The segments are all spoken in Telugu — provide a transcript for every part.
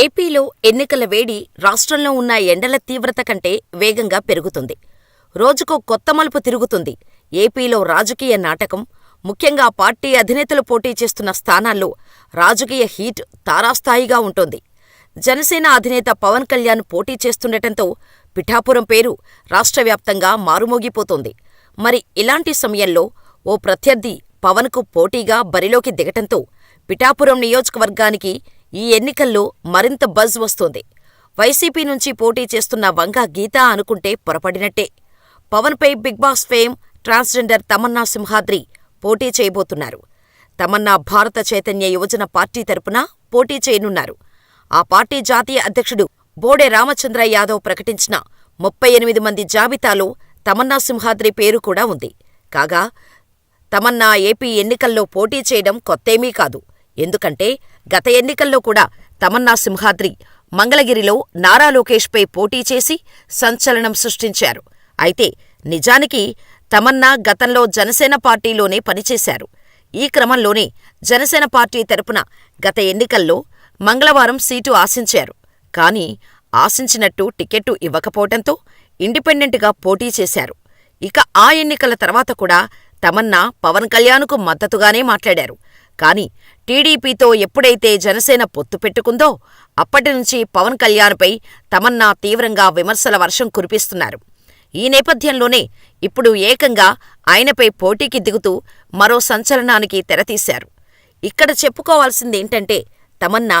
ఏపీలో ఎన్నికల వేడి రాష్ట్రంలో ఉన్న ఎండల తీవ్రత కంటే వేగంగా పెరుగుతుంది. రోజుకో కొత్త మలుపు తిరుగుతుంది. ఏపీలో రాజకీయ నాటకం, ముఖ్యంగా పార్టీ అధినేతలు పోటీ చేస్తున్న స్థానాల్లో రాజకీయ హీట్ తారాస్థాయిగా ఉంటోంది. జనసేన అధినేత పవన్ కళ్యాణ్ పోటీ చేస్తుండటంతో పిఠాపురం పేరు రాష్ట్రవ్యాప్తంగా మారుమోగిపోతోంది. మరి ఇలాంటి సమయంలో ఓ ప్రత్యర్థి పవన్కు పోటీగా బరిలోకి దిగటంతో పిఠాపురం నియోజకవర్గానికి ఈ ఎన్నికల్లో మరింత బజ్ వస్తోంది. వైసీపీ నుంచి పోటీ చేస్తున్న వంగ గీత అనుకుంటే పొరపడినట్టే. పవన్పై big boss fame transgender Tamanna Simhadri పోటీ చేయబోతున్నారు. తమన్నా భారత చైతన్య యువజన పార్టీ తరపున పోటీ చేయనున్నారు. ఆ పార్టీ జాతీయ అధ్యక్షుడు బోడె రామచంద్ర యాదవ్ ప్రకటించిన ముప్పై ఎనిమిది మంది జాబితాలో తమన్నా సింహాద్రి పేరు కూడా ఉంది. కాగా తమన్నా ఏపీ ఎన్నికల్లో పోటీ చేయడం కొత్తేమీ కాదు. ఎందుకంటే గత ఎన్నికల్లో కూడా తమన్నా సింహాద్రి మంగళగిరిలో నారా లోకేష్పై పోటీ చేసి సంచలనం సృష్టించారు. అయితే నిజానికి తమన్నా గతంలో జనసేన పార్టీలోనే పనిచేశారు. ఈ క్రమంలోనే జనసేన పార్టీ తరపున గత ఎన్నికల్లో మంగళవారం సీటు ఆశించారు. కానీ ఆశించినట్టు టికెట్టు ఇవ్వకపోవటంతో ఇండిపెండెంట్గా పోటీ చేశారు. ఇక ఆ ఎన్నికల తర్వాత కూడా తమన్నా పవన్ కళ్యాణ్కు మద్దతుగానే మాట్లాడారు. కానీ టీడీపీతో ఎప్పుడైతే జనసేన పొత్తు పెట్టుకుందో అప్పటినుంచి పవన్ కళ్యాణ్పై తమన్నా తీవ్రంగా విమర్శల వర్షం కురిపిస్తున్నారు. ఈ నేపథ్యంలోనే ఇప్పుడు ఏకంగా ఆయనపై పోటీకి దిగుతూ మరో సంచలనానికి తెరతీశారు. ఇక్కడ చెప్పుకోవాల్సిందేంటంటే తమన్నా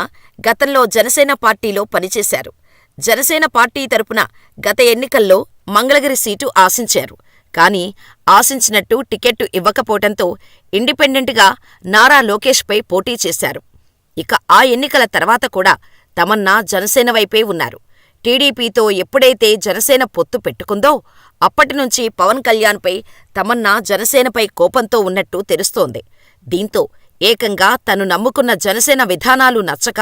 గతంలో జనసేన పార్టీలో పనిచేశారు. జనసేన పార్టీ తరపున గత ఎన్నికల్లో మంగళగిరి సీటు ఆశించారు. కానీ ఆశించినట్టు టికెట్టు ఇవ్వకపోవటంతో ఇండిపెండెంట్గా నారా లోకేష్పై పోటీ చేశారు. ఇక ఆ ఎన్నికల తర్వాత కూడా తమన్నా జనసేన వైపే ఉన్నారు. టీడీపీతో ఎప్పుడైతే జనసేన పొత్తు పెట్టుకుందో అప్పటినుంచి పవన్ కళ్యాణ్పై తమన్నా జనసేనపై కోపంతో ఉన్నట్టు తెలుస్తోంది. దీంతో ఏకంగా తను నమ్ముకున్న జనసేన విధానాలు నచ్చక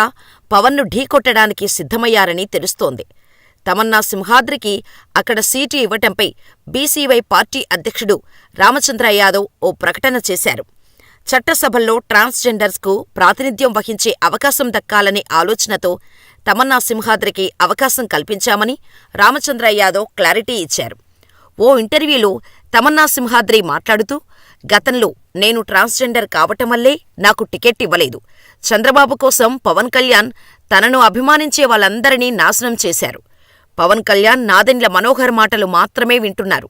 పవన్ను ఢీకొట్టడానికి సిద్ధమయ్యారని తెలుస్తోంది. తమన్నా సింహాద్రికి అక్కడ సీటు ఇవ్వటంపై బీసీవై పార్టీ అధ్యక్షుడు రామచంద్ర యాదవ్ ఓ ప్రకటన చేశారు. చట్టసభల్లో ట్రాన్స్జెండర్స్కు ప్రాతినిధ్యం వహించే అవకాశం దక్కాలనే ఆలోచనతో తమన్నా సింహాద్రికి అవకాశం కల్పించామని రామచంద్ర యాదవ్ క్లారిటీ ఇచ్చారు. ఓ ఇంటర్వ్యూలో తమన్నా సింహాద్రి మాట్లాడుతూ గతంలో నేను ట్రాన్స్జెండర్ కావటంవల్లే నాకు టికెట్ ఇవ్వలేదు. చంద్రబాబు కోసం పవన్ కళ్యాణ్ తనను అభిమానించే వాళ్ళందరినీ నాశనం చేశారు. పవన్ కళ్యాణ్ నాదెండ్ల మనోహర్ మాటలు మాత్రమే వింటున్నారు.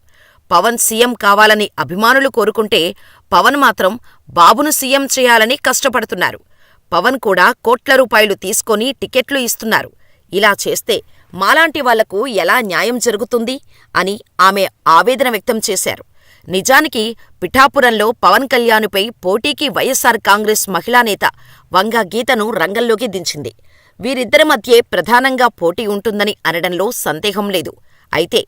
పవన్ సీఎం కావాలని అభిమానులు కోరుకుంటే పవన్ మాత్రం బాబును సీఎం చేయాలని కష్టపడుతున్నారు. పవన్ కూడా కోట్ల రూపాయలు తీసుకొని టికెట్లు ఇస్తున్నారు. ఇలా చేస్తే మాలాంటి వాళ్ళకు ఎలా న్యాయం జరుగుతుంది అని ఆమె ఆవేదన వ్యక్తం చేశారు. నిజానికి పిఠాపురంలో పవన్ కళ్యాణ్పై పోటీకి వైఎస్సార్ కాంగ్రెస్ మహిళా నేత వంగ గీతను రంగంలోకి దించింది. వీరిద్దరి మధ్యే ప్రధానంగా పోటీ ఉంటుందని అనడంలో సందేహం లేదు. అయితే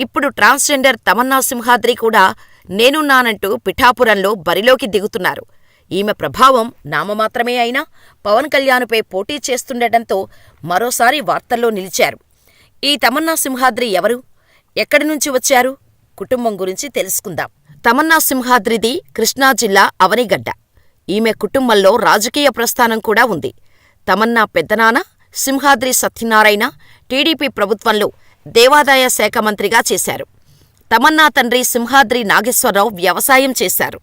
ఇప్పుడు ట్రాన్స్జెండర్ తమన్నా సింహాద్రి కూడా నేనున్నానంటూ పిఠాపురంలో బరిలోకి దిగుతున్నారు. ఈమె ప్రభావం నామమాత్రమే అయినా పవన్ కళ్యాణ్పై పోటీ చేస్తుండటంతో మరోసారి వార్తల్లో నిలిచారు. ఈ తమన్నా సింహాద్రి ఎవరు? ఎక్కడి నుంచి వచ్చారు? కుటుంబం గురించి తెలుసుకుందాం. తమన్నా సింహాద్రిది కృష్ణా జిల్లా అవనిగడ్డ. ఈమె కుటుంబంలో రాజకీయ ప్రస్థానం కూడా ఉంది. తమన్నా పెద్దనాన్న సింహాద్రి సత్యనారాయణ టీడీపీ ప్రభుత్వంలో దేవాదాయ శాఖ మంత్రిగా చేశారు. తమన్నా తండ్రి సింహాద్రి నాగేశ్వరరావు వ్యవసాయం చేశారు.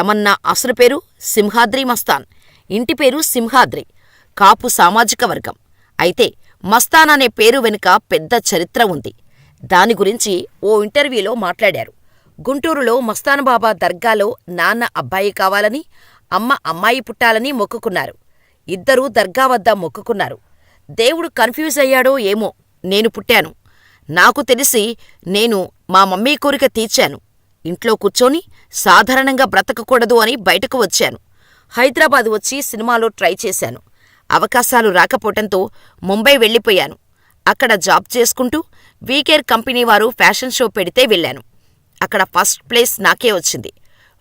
తమన్నా అసలు పేరు సింహాద్రి మస్తాన్. ఇంటి పేరు సింహాద్రి. కాపు సామాజిక వర్గం. అయితే మస్తాన్ అనే పేరు వెనుక పెద్ద చరిత్ర ఉంది. దాని గురించి ఓ ఇంటర్వ్యూలో మాట్లాడారు. గుంటూరులో మస్తాన్బాబా దర్గాలో నాన్న అబ్బాయి కావాలని, అమ్మ అమ్మాయి పుట్టాలని మొక్కుకున్నారు. ఇద్దరూ దర్గా వద్ద మొక్కుకున్నారు. దేవుడు కన్ఫ్యూజ్ అయ్యాడో ఏమో నేను పుట్టాను. నాకు తెలిసి నేను మా మమ్మీ కోరిక తీర్చాను. ఇంట్లో కూర్చొని సాధారణంగా బ్రతకకూడదు అని బయటకు వచ్చాను. హైదరాబాద్ వచ్చి సినిమాలో ట్రై చేశాను. అవకాశాలు రాకపోవటంతో ముంబై వెళ్ళిపోయాను. అక్కడ జాబ్ చేసుకుంటూ వీకేర్ కంపెనీ వారు ఫ్యాషన్ షో పెడితే వెళ్ళాను. అక్కడ ఫస్ట్ ప్లేస్ నాకే వచ్చింది.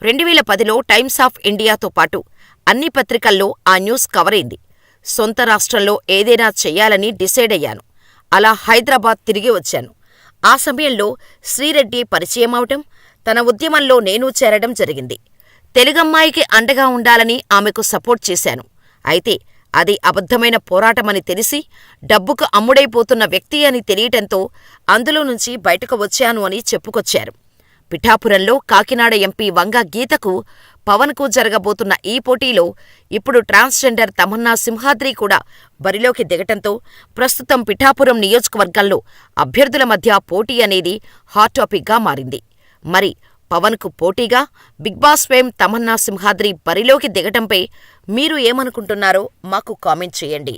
రెండువేల పదిలో టైమ్స్ ఆఫ్ ఇండియాతో పాటు అన్ని పత్రికల్లో ఆ న్యూస్ కవరైంది. సొంత రాష్ట్రంలో ఏదైనా చెయ్యాలని డిసైడ్ అయ్యాను. అలా హైదరాబాద్ తిరిగి వచ్చాను. ఆ సమయంలో శ్రీరెడ్డి పరిచయమవటం, తన ఉద్యమంలో నేనూ చేరడం జరిగింది. తెలుగమ్మాయికి అండగా ఉండాలని ఆమెకు సపోర్ట్ చేశాను. అయితే అది అబద్ధమైన పోరాటమని తెలిసి డబ్బుకు అమ్ముడైపోతున్న వ్యక్తి అని తెలియటంతో అందులో నుంచి బయటకు వచ్చాను అని చెప్పుకొచ్చారు. పిఠాపురంలో కాకినాడ ఎంపీ వంగ గీతకు, పవన్కు జరగబోతున్న ఈ పోటీలో ఇప్పుడు ట్రాన్స్జెండర్ తమన్నా సింహాద్రి కూడా బరిలోకి దిగటంతో ప్రస్తుతం పిఠాపురం నియోజకవర్గంలో అభ్యర్థుల మధ్య పోటీ అనేది హాట్ టాపిక్గా మారింది. మరి పవన్కు పోటీగా big boss fame Tamanna Simhadri బరిలోకి దిగటంపై మీరు ఏమనుకుంటున్నారో మాకు కామెంట్ చేయండి.